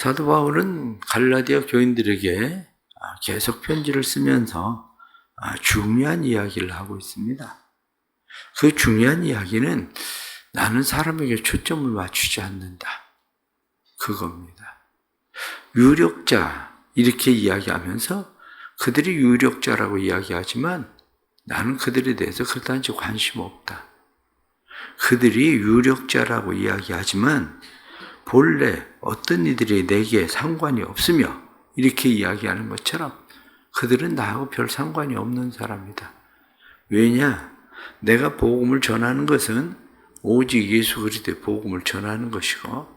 사도 바울은 갈라디아 교인들에게 아, 계속 편지를 쓰면서 아, 중요한 이야기를 하고 있습니다. 그 중요한 이야기는 나는 사람에게 초점을 맞추지 않는다. 그겁니다. 유력자, 이렇게 이야기하면서 그들이 유력자라고 이야기하지만 나는 그들에 대해서 그다지 관심 없다. 그들이 유력자라고 이야기하지만 본래 어떤 이들이 내게 상관이 없으며 이렇게 이야기하는 것처럼 그들은 나하고 별 상관이 없는 사람이다. 왜냐? 내가 복음을 전하는 것은 오직 예수 그리스도의 복음을 전하는 것이고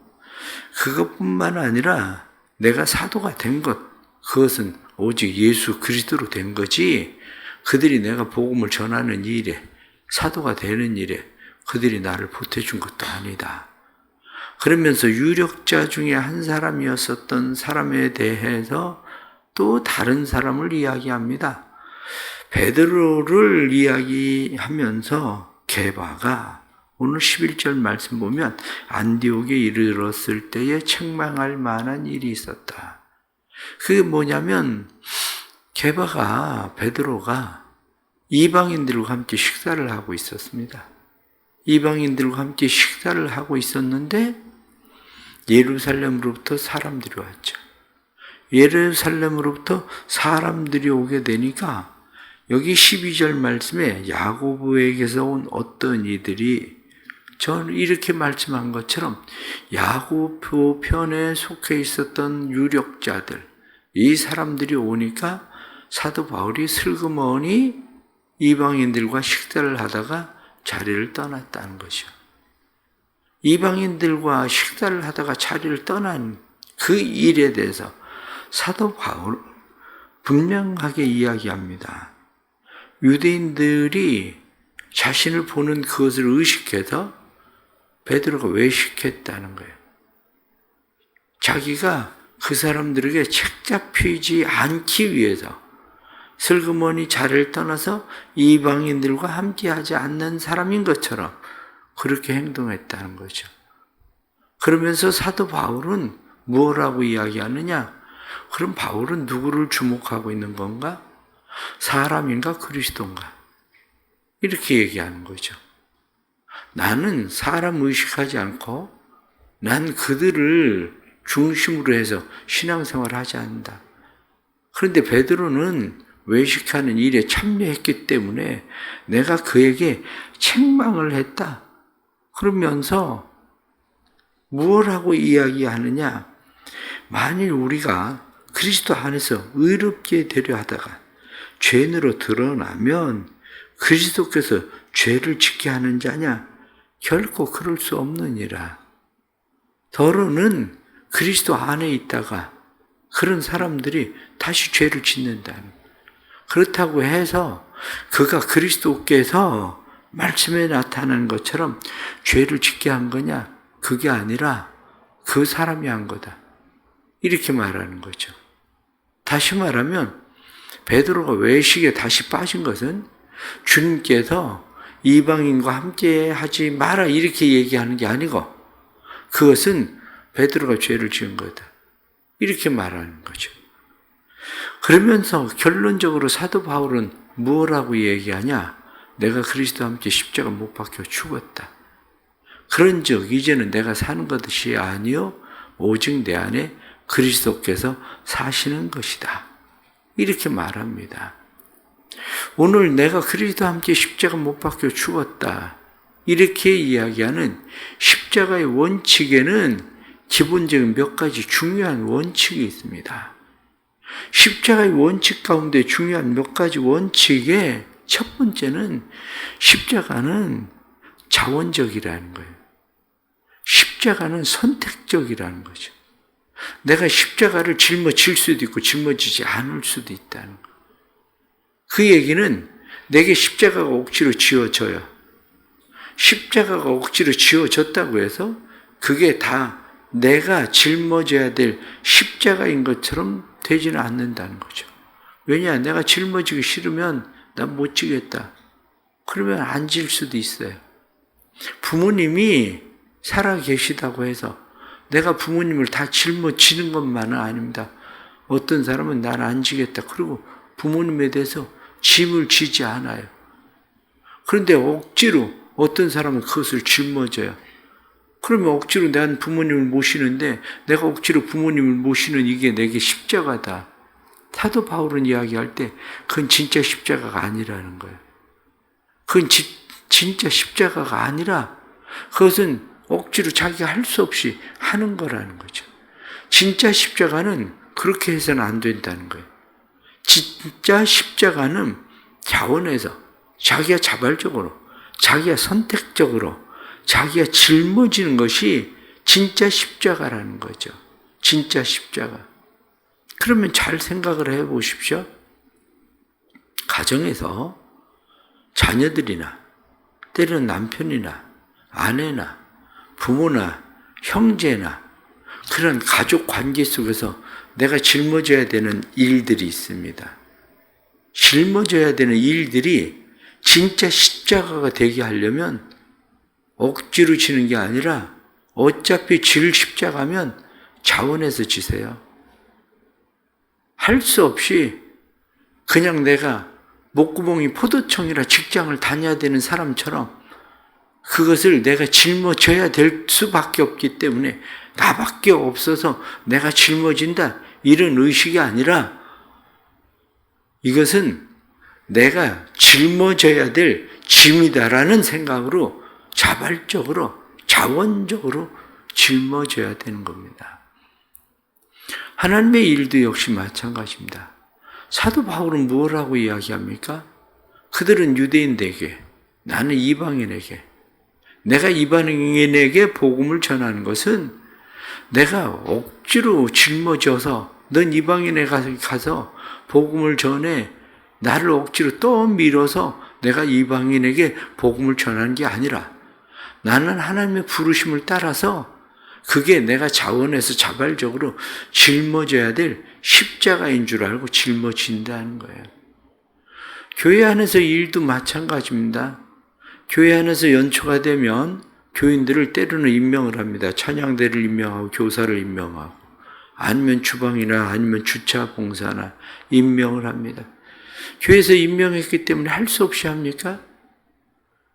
그것뿐만 아니라 내가 사도가 된 것, 그것은 오직 예수 그리스도로 된 거지 그들이 내가 복음을 전하는 일에 사도가 되는 일에 그들이 나를 보태준 것도 아니다. 그러면서 유력자 중에 한 사람이었었던 사람에 대해서 또 다른 사람을 이야기합니다. 베드로를 이야기하면서 게바가 오늘 11절 말씀 보면 안디옥에 이르렀을 때에 책망할 만한 일이 있었다. 그게 뭐냐면 게바가 베드로가 이방인들과 함께 식사를 하고 있었습니다. 이방인들과 함께 식사를 하고 있었는데 예루살렘으로부터 사람들이 왔죠. 예루살렘으로부터 사람들이 오게 되니까 여기 12절 말씀에 야고보에게서 온 어떤 이들이 저는 이렇게 말씀한 것처럼 야고보 편에 속해 있었던 유력자들 이 사람들이 오니까 사도 바울이 슬그머니 이방인들과 식사를 하다가 자리를 떠났다는 것이요. 이방인들과 식사를 하다가 자리를 떠난 그 일에 대해서 사도 바울 분명하게 이야기합니다. 유대인들이 자신을 보는 그것을 의식해서 베드로가 외식했다는 거예요. 자기가 그 사람들에게 책 잡히지 않기 위해서 슬그머니 자리를 떠나서 이방인들과 함께하지 않는 사람인 것처럼 그렇게 행동했다는 거죠. 그러면서 사도 바울은 뭐라고 이야기하느냐? 그럼 바울은 누구를 주목하고 있는 건가? 사람인가 그리스도인가? 이렇게 얘기하는 거죠. 나는 사람 의식하지 않고 난 그들을 중심으로 해서 신앙생활을 하지 않는다. 그런데 베드로는 외식하는 일에 참여했기 때문에 내가 그에게 책망을 했다. 그러면서 무엇하고 이야기하느냐? 만일 우리가 그리스도 안에서 의롭게 되려 하다가 죄인으로 드러나면 그리스도께서 죄를 짓게 하는 자냐? 결코 그럴 수 없느니라. 더러는 그리스도 안에 있다가 그런 사람들이 다시 죄를 짓는다는. 그렇다고 해서 그가 그리스도께서 말씀에 나타난 것처럼 죄를 짓게 한 거냐? 그게 아니라 그 사람이 한 거다. 이렇게 말하는 거죠. 다시 말하면 베드로가 외식에 다시 빠진 것은 주님께서 이방인과 함께 하지 마라 이렇게 얘기하는 게 아니고 그것은 베드로가 죄를 지은 거다. 이렇게 말하는 거죠. 그러면서 결론적으로 사도 바울은 무엇라고 얘기하냐? 내가 그리스도와 함께 십자가 못 박혀 죽었다. 그런즉 이제는 내가 사는 것이 아니요 오직 내 안에 그리스도께서 사시는 것이다. 이렇게 말합니다. 오늘 내가 그리스도와 함께 십자가 못 박혀 죽었다. 이렇게 이야기하는 십자가의 원칙에는 기본적인 몇 가지 중요한 원칙이 있습니다. 십자가의 원칙 가운데 중요한 몇 가지 원칙에 첫 번째는 십자가는 자원적이라는 거예요. 십자가는 선택적이라는 거죠. 내가 십자가를 짊어질 수도 있고 짊어지지 않을 수도 있다는 거. 그 얘기는 내게 십자가가 억지로 지어져요. 십자가가 억지로 지어졌다고 해서 그게 다 내가 짊어져야 될 십자가인 것처럼 되지는 않는다는 거죠. 왜냐? 내가 짊어지기 싫으면 난못 지겠다. 그러면 안 질 수도 있어요. 부모님이 살아 계시다고 해서 내가 부모님을 다 짊어지는 것만은 아닙니다. 어떤 사람은 난 안 지겠다. 그리고 부모님에 대해서 짐을 지지 않아요. 그런데 억지로 어떤 사람은 그것을 짊어져요. 그러면 억지로 난 부모님을 모시는데 내가 억지로 부모님을 모시는 이게 내게 십자가다. 사도 바울은 이야기할 때 그건 진짜 십자가가 아니라는 거예요. 그건 지, 진짜 십자가가 아니라 그것은 억지로 자기가 할 수 없이 하는 거라는 거죠. 진짜 십자가는 그렇게 해서는 안 된다는 거예요. 진짜 십자가는 자원에서 자기가 자발적으로, 자기가 선택적으로, 자기가 짊어지는 것이 진짜 십자가라는 거죠. 진짜 십자가. 그러면 잘 생각을 해 보십시오. 가정에서 자녀들이나 때로는 남편이나 아내나 부모나 형제나 그런 가족 관계 속에서 내가 짊어져야 되는 일들이 있습니다. 짊어져야 되는 일들이 진짜 십자가가 되게 하려면 억지로 지는 게 아니라 어차피 질 십자가면 자원해서 지세요. 할 수 없이 그냥 내가 목구멍이 포도청이라 직장을 다녀야 되는 사람처럼 그것을 내가 짊어져야 될 수밖에 없기 때문에 나밖에 없어서 내가 짊어진다 이런 의식이 아니라 이것은 내가 짊어져야 될 짐이다라는 생각으로 자발적으로 자원적으로 짊어져야 되는 겁니다. 하나님의 일도 역시 마찬가지입니다. 사도 바울은 무엇라고 이야기합니까? 그들은 유대인에게 나는 이방인에게 내가 이방인에게 복음을 전하는 것은 내가 억지로 짊어져서 넌 이방인에 가서 복음을 전해 나를 억지로 또 밀어서 내가 이방인에게 복음을 전하는 게 아니라 나는 하나님의 부르심을 따라서 그게 내가 자원해서 자발적으로 짊어져야 될 십자가인 줄 알고 짊어진다는 거예요. 교회 안에서 일도 마찬가지입니다. 교회 안에서 연초가 되면 교인들을 때로는 임명을 합니다. 찬양대를 임명하고 교사를 임명하고 아니면 주방이나 아니면 주차 봉사나 임명을 합니다. 교회에서 임명했기 때문에 할 수 없이 합니까?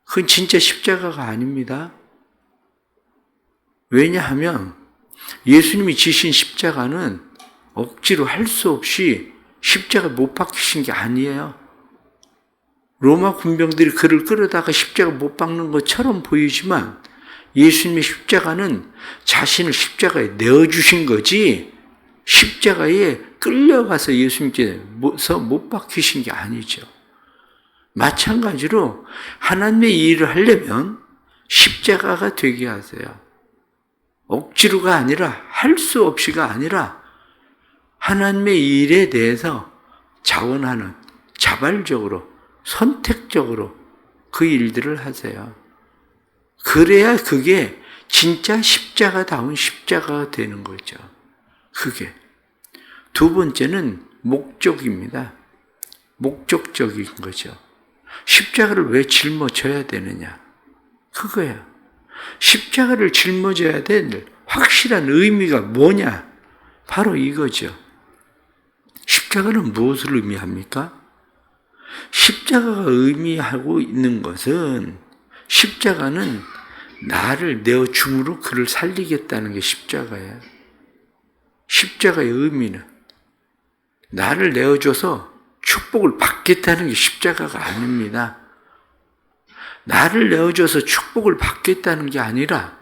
그건 진짜 십자가가 아닙니다. 왜냐하면 예수님이 지신 십자가는 억지로 할 수 없이 십자가 못 박히신 게 아니에요. 로마 군병들이 그를 끌어다가 십자가 못 박는 것처럼 보이지만 예수님의 십자가는 자신을 십자가에 내어주신 거지 십자가에 끌려가서 예수님께서 못 박히신 게 아니죠. 마찬가지로 하나님의 일을 하려면 십자가가 되게 하세요. 억지로가 아니라 할 수 없이가 아니라 하나님의 일에 대해서 자원하는 자발적으로 선택적으로 그 일들을 하세요. 그래야 그게 진짜 십자가다운 십자가가 되는 거죠. 그게. 두 번째는 목적입니다. 목적적인 거죠. 십자가를 왜 짊어져야 되느냐? 그거야. 십자가를 짊어져야 될 확실한 의미가 뭐냐? 바로 이거죠. 십자가는 무엇을 의미합니까? 십자가가 의미하고 있는 것은 십자가는 나를 내어 줌으로 그를 살리겠다는 게 십자가예요. 십자가의 의미는 나를 내어줘서 축복을 받겠다는 게 십자가가 아닙니다. 나를 내어줘서 축복을 받겠다는 게 아니라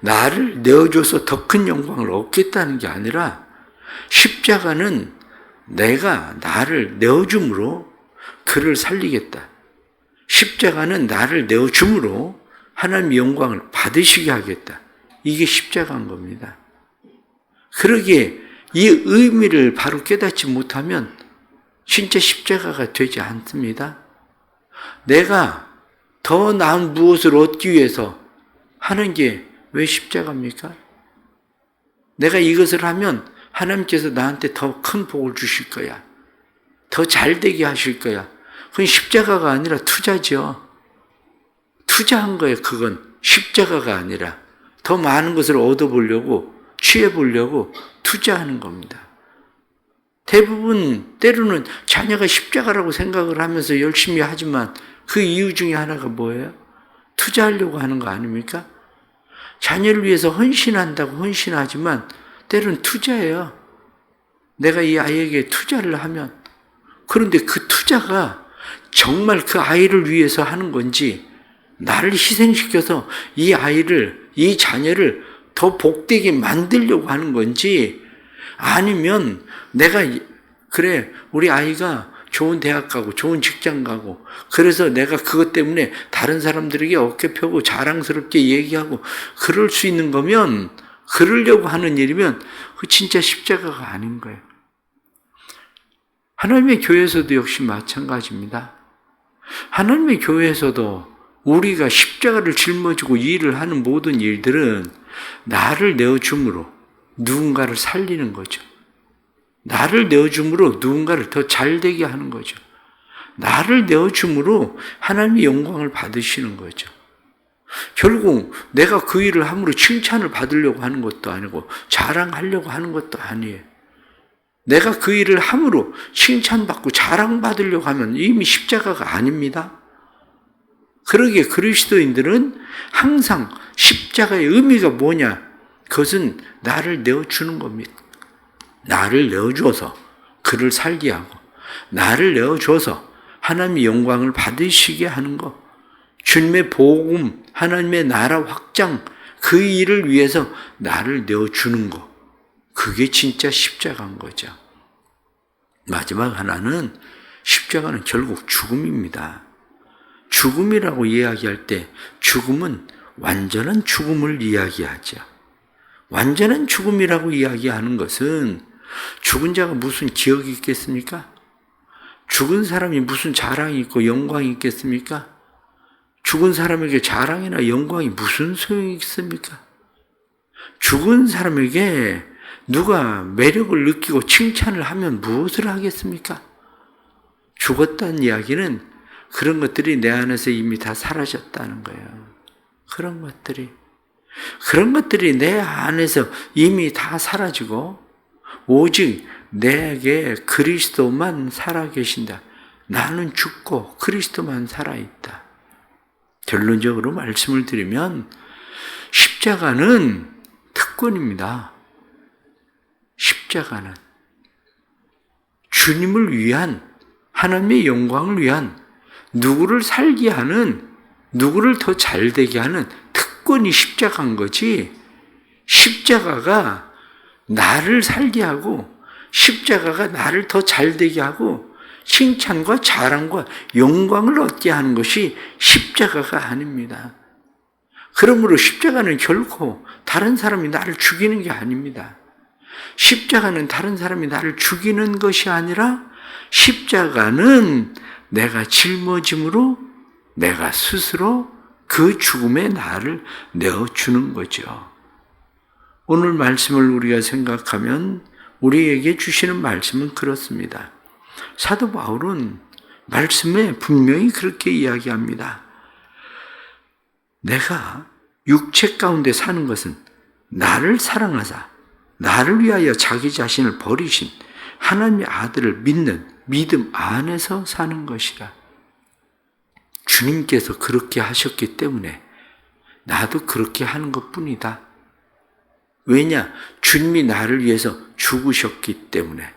나를 내어줘서 더 큰 영광을 얻겠다는 게 아니라 십자가는 내가 나를 내어줌으로 그를 살리겠다. 십자가는 나를 내어줌으로 하나님 영광을 받으시게 하겠다. 이게 십자가인 겁니다. 그러기에 이 의미를 바로 깨닫지 못하면 진짜 십자가가 되지 않습니다. 내가 더 나은 무엇을 얻기 위해서 하는 게 왜 십자가입니까? 내가 이것을 하면 하나님께서 나한테 더 큰 복을 주실 거야. 더 잘 되게 하실 거야. 그건 십자가가 아니라 투자죠. 투자한 거예요, 그건. 십자가가 아니라. 더 많은 것을 얻어보려고 취해 보려고 투자하는 겁니다. 대부분 때로는 자녀가 십자가라고 생각을 하면서 열심히 하지만 그 이유 중에 하나가 뭐예요? 투자하려고 하는 거 아닙니까? 자녀를 위해서 헌신한다고 헌신하지만 때로는 투자예요. 내가 이 아이에게 투자를 하면 그런데 그 투자가 정말 그 아이를 위해서 하는 건지 나를 희생시켜서 이 아이를 이 자녀를 더 복되게 만들려고 하는 건지 아니면 내가 이- 그래 우리 아이가 좋은 대학 가고 좋은 직장 가고 그래서 내가 그것 때문에 다른 사람들에게 어깨 펴고 자랑스럽게 얘기하고 그럴 수 있는 거면 그러려고 하는 일이면 그 진짜 십자가가 아닌 거예요. 하나님의 교회에서도 역시 마찬가지입니다. 하나님의 교회에서도 우리가 십자가를 짊어지고 일을 하는 모든 일들은 나를 내어줌으로 누군가를 살리는 거죠. 나를 내어줌으로 누군가를 더 잘되게 하는 거죠. 나를 내어줌으로 하나님의 영광을 받으시는 거죠. 결국 내가 그 일을 함으로 칭찬을 받으려고 하는 것도 아니고 자랑하려고 하는 것도 아니에요. 내가 그 일을 함으로 칭찬받고 자랑받으려고 하면 이미 십자가가 아닙니다. 그러기에 그리스도인들은 항상 십자가의 의미가 뭐냐? 그것은 나를 내어주는 겁니다. 나를 내어줘서 그를 살게 하고, 나를 내어줘서 하나님의 영광을 받으시게 하는 것. 주님의 복음, 하나님의 나라 확장, 그 일을 위해서 나를 내어주는 것. 그게 진짜 십자가인 거죠. 마지막 하나는 십자가는 결국 죽음입니다. 죽음이라고 이야기할 때 죽음은 완전한 죽음을 이야기하죠. 완전한 죽음이라고 이야기하는 것은 죽은 자가 무슨 기억이 있겠습니까? 죽은 사람이 무슨 자랑이 있고 영광이 있겠습니까? 죽은 사람에게 자랑이나 영광이 무슨 소용이 있습니까? 죽은 사람에게 누가 매력을 느끼고 칭찬을 하면 무엇을 하겠습니까? 죽었다는 이야기는 그런 것들이 내 안에서 이미 다 사라졌다는 거예요. 그런 것들이. 그런 것들이 내 안에서 이미 다 사라지고, 오직 내게 그리스도만 살아계신다. 나는 죽고 그리스도만 살아있다. 결론적으로 말씀을 드리면, 십자가는 특권입니다. 십자가는 주님을 위한 하나님의 영광을 위한 누구를 살게 하는 누구를 더 잘되게 하는 특권이 십자가인 거지 십자가가 나를 살게 하고 십자가가 나를 더 잘되게 하고 칭찬과 자랑과 영광을 얻게 하는 것이 십자가가 아닙니다. 그러므로 십자가는 결코 다른 사람이 나를 죽이는 게 아닙니다. 십자가는 다른 사람이 나를 죽이는 것이 아니라 십자가는 내가 짊어짐으로 내가 스스로 그 죽음에 나를 내어주는 거죠. 오늘 말씀을 우리가 생각하면 우리에게 주시는 말씀은 그렇습니다. 사도 바울은 말씀에 분명히 그렇게 이야기합니다. 내가 육체 가운데 사는 것은 나를 사랑하사 나를 위하여 자기 자신을 버리신 하나님의 아들을 믿는 믿음 안에서 사는 것이라. 주님께서 그렇게 하셨기 때문에 나도 그렇게 하는 것 뿐이다. 왜냐? 주님이 나를 위해서 죽으셨기 때문에.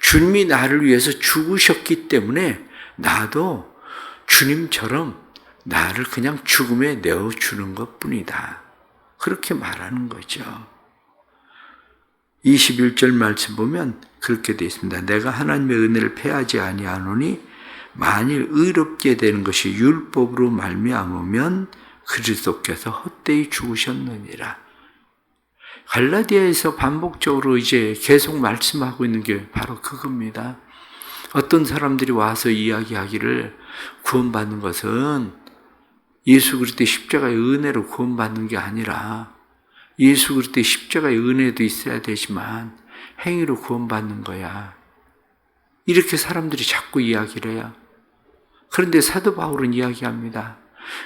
주님이 나를 위해서 죽으셨기 때문에 나도 주님처럼 나를 그냥 죽음에 내어주는 것 뿐이다. 그렇게 말하는 거죠. 21절 말씀 보면 그렇게 되어 있습니다. 내가 하나님의 은혜를 패하지 아니하노니 만일 의롭게 되는 것이 율법으로 말미암으면 그리스도께서 헛되이 죽으셨느니라. 갈라디아에서 반복적으로 이제 계속 말씀하고 있는 게 바로 그겁니다. 어떤 사람들이 와서 이야기하기를 구원받는 것은 예수 그리스도의 십자가의 은혜로 구원받는 게 아니라 예수 그리스도의 십자가의 은혜도 있어야 되지만 행위로 구원받는 거야. 이렇게 사람들이 자꾸 이야기를 해요. 그런데 사도 바울은 이야기합니다.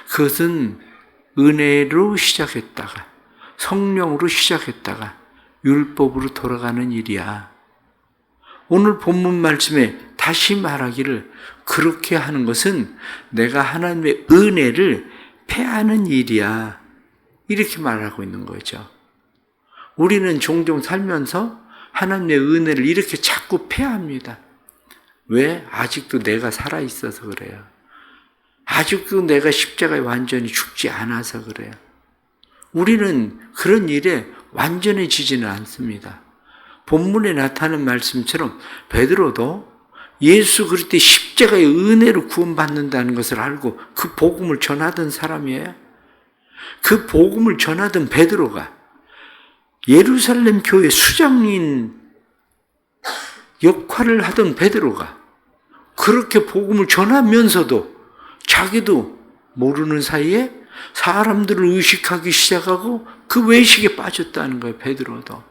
그것은 은혜로 시작했다가 성령으로 시작했다가 율법으로 돌아가는 일이야. 오늘 본문 말씀에 다시 말하기를 그렇게 하는 것은 내가 하나님의 은혜를 패하는 일이야. 이렇게 말하고 있는 거죠. 우리는 종종 살면서 하나님의 은혜를 이렇게 자꾸 패합니다. 왜? 아직도 내가 살아있어서 그래요. 아직도 내가 십자가에 완전히 죽지 않아서 그래요. 우리는 그런 일에 완전해지지는 않습니다. 본문에 나타나는 말씀처럼 베드로도 예수 그리스도의 십자가의 은혜로 구원받는다는 것을 알고 그 복음을 전하던 사람이에요. 그 복음을 전하던 베드로가 예루살렘 교회 수장인 역할을 하던 베드로가 그렇게 복음을 전하면서도 자기도 모르는 사이에 사람들을 의식하기 시작하고 그 외식에 빠졌다는 거예요, 베드로도.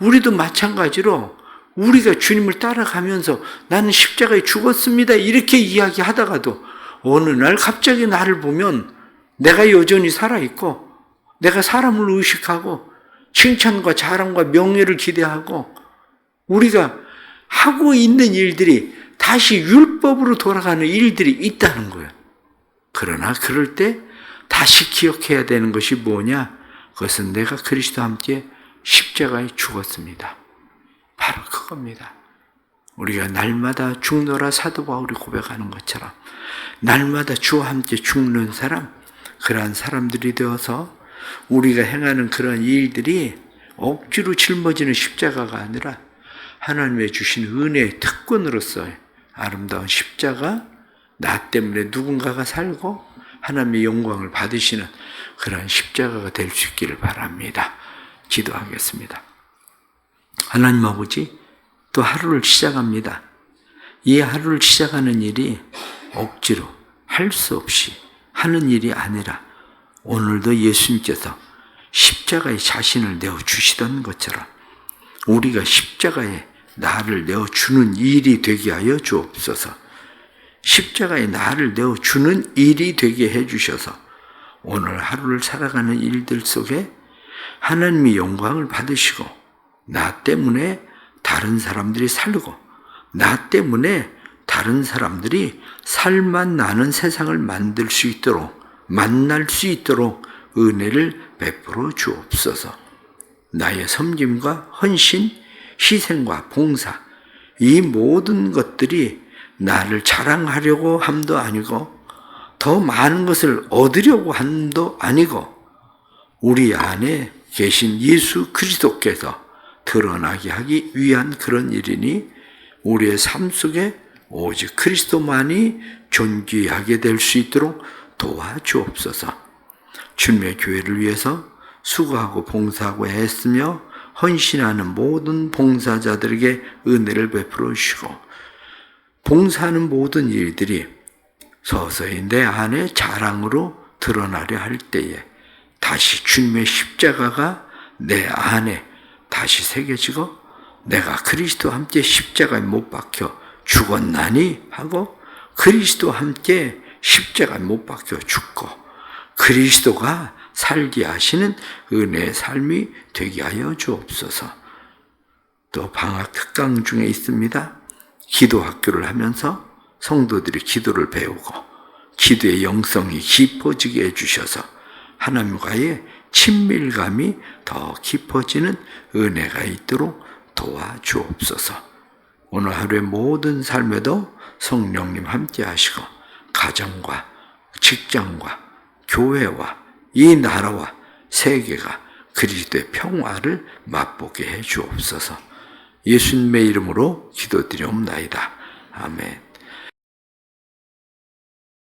우리도 마찬가지로 우리가 주님을 따라가면서 나는 십자가에 죽었습니다. 이렇게 이야기하다가도 어느 날 갑자기 나를 보면 내가 여전히 살아있고 내가 사람을 의식하고 칭찬과 자랑과 명예를 기대하고 우리가 하고 있는 일들이 다시 율법으로 돌아가는 일들이 있다는 거예요. 그러나 그럴 때 다시 기억해야 되는 것이 뭐냐? 그것은 내가 그리스도와 함께 십자가에 죽었습니다. 바로 그겁니다. 우리가 날마다 죽노라 사도 바울이 고백하는 것처럼 날마다 주와 함께 죽는 사람, 그러한 사람들이 되어서 우리가 행하는 그런 일들이 억지로 짊어지는 십자가가 아니라 하나님의 주신 은혜의 특권으로서 아름다운 십자가, 나 때문에 누군가가 살고 하나님의 영광을 받으시는 그러한 십자가가 될 수 있기를 바랍니다. 기도하겠습니다. 하나님 아버지, 또 하루를 시작합니다. 이 하루를 시작하는 일이 억지로 할 수 없이 하는 일이 아니라 오늘도 예수님께서 십자가에 자신을 내어 주시던 것처럼 우리가 십자가에 나를 내어 주는 일이 되게 하여 주옵소서. 십자가에 나를 내어 주는 일이 되게 해 주셔서 오늘 하루를 살아가는 일들 속에 하나님의 영광을 받으시고 나 때문에 다른 사람들이 살고 나 때문에 다른 사람들이 살만 나는 세상을 만들 수 있도록 만날 수 있도록 은혜를 베풀어 주옵소서. 나의 섬김과 헌신, 희생과 봉사, 이 모든 것들이 나를 자랑하려고 함도 아니고 더 많은 것을 얻으려고 함도 아니고 우리 안에 계신 예수 그리스도께서 드러나게 하기 위한 그런 일이니 우리의 삶 속에 오직 그리스도만이 존귀하게 될 수 있도록 도와주옵소서. 주님의 교회를 위해서 수고하고 봉사하고 애쓰며 헌신하는 모든 봉사자들에게 은혜를 베풀어 주시고 봉사하는 모든 일들이 서서히 내 안에 자랑으로 드러나려 할 때에 다시 주님의 십자가가 내 안에 다시 새겨지고 내가 그리스도와 함께 십자가에 못 박혀 죽었나니 하고 그리스도와 함께 십자가에 못 박혀 죽고 그리스도가 살게 하시는 은혜의 삶이 되게 하여 주옵소서. 또 방학 특강 중에 있습니다. 기도 학교를 하면서 성도들이 기도를 배우고 기도의 영성이 깊어지게 해주셔서 하나님과의 친밀감이 더 깊어지는 은혜가 있도록 도와주옵소서. 오늘 하루의 모든 삶에도 성령님 함께 하시고 가정과 직장과 교회와 이 나라와 세계가 그리스도의 평화를 맛보게 해 주옵소서. 예수님의 이름으로 기도드리옵나이다. 아멘.